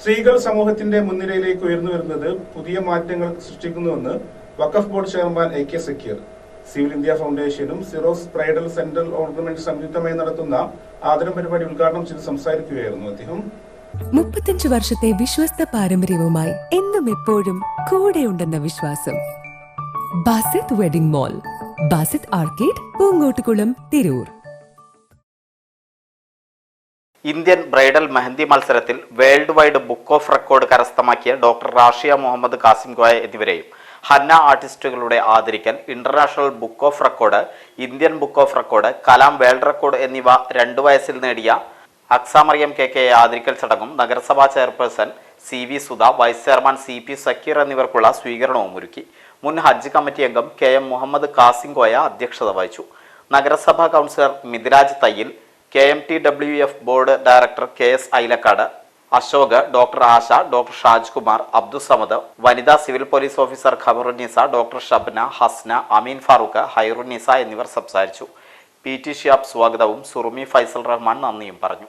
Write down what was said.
സ്ത്രീകൾ സമൂഹത്തിന്റെ മുൻനിരയിലേക്ക് ഉയർന്നു വരുന്നത് പുതിയ മാറ്റങ്ങൾ സൃഷ്ടിക്കുന്നുവെന്ന് Waqf board chairman A K Zakir civil India ഫൗണ്ടേഷനും Syros bridal central ornament സംയുക്തമായി നടത്തുന്ന ആദരം പരിപാടി ഉദ്ഘാടനം ചെയ്ത് സംസാരിക്കുകയായിരുന്നു അദ്ദേഹം. മുപ്പത്തഞ്ചു വർഷത്തെ വിശ്വസ്ത പാരമ്പര്യവുമായി എന്നും എപ്പോഴും കൂടെയുണ്ടെന്ന വിശ്വാസം. Basith wedding mall Basith arcade Poonkottukulam Tirur. Indian bridal mehndi മത്സരത്തിൽ world wide book of record കരസ്ഥമാക്കിയ ഡോക്ടർ റാഷിയ മുഹമ്മദ് കാസിം ഗോയ എന്നിവരെയും ഹന്ന ആർട്ടിസ്റ്റുകളുടെ ആദരിക്കൽ international book of record Indian book of record Kalam world record എന്നിവ രണ്ടു വയസ്സിൽ നേടിയ അക്സാമറിയം കെ കെ ആദരിക്കൽ ചടങ്ങും നഗരസഭാ chairperson C V Sudha vice chairman C P Zakir എന്നിവർക്കുള്ള സ്വീകരണവും ഒരുക്കി. മുൻ ഹജ്ജ് കമ്മിറ്റി അംഗം കെ എം മുഹമ്മദ് കാസിം കോയ അധ്യക്ഷത വഹിച്ചു. നഗരസഭാ councillor Mithiraj Thayyil K M T W F board director K S Ailakkad Ashok doctor Asha doctor Shajkumar Abdussamad വനിതാ civil police officer Khabarunnisa doctor Shabna Hasna Ameen Farooq Hairunnisa എന്നിവർ സംസാരിച്ചു. P T Shiyab സ്വാഗതവും സുറുമി ഫൈസൽ റഹ്മാൻ നന്ദിയും പറഞ്ഞു.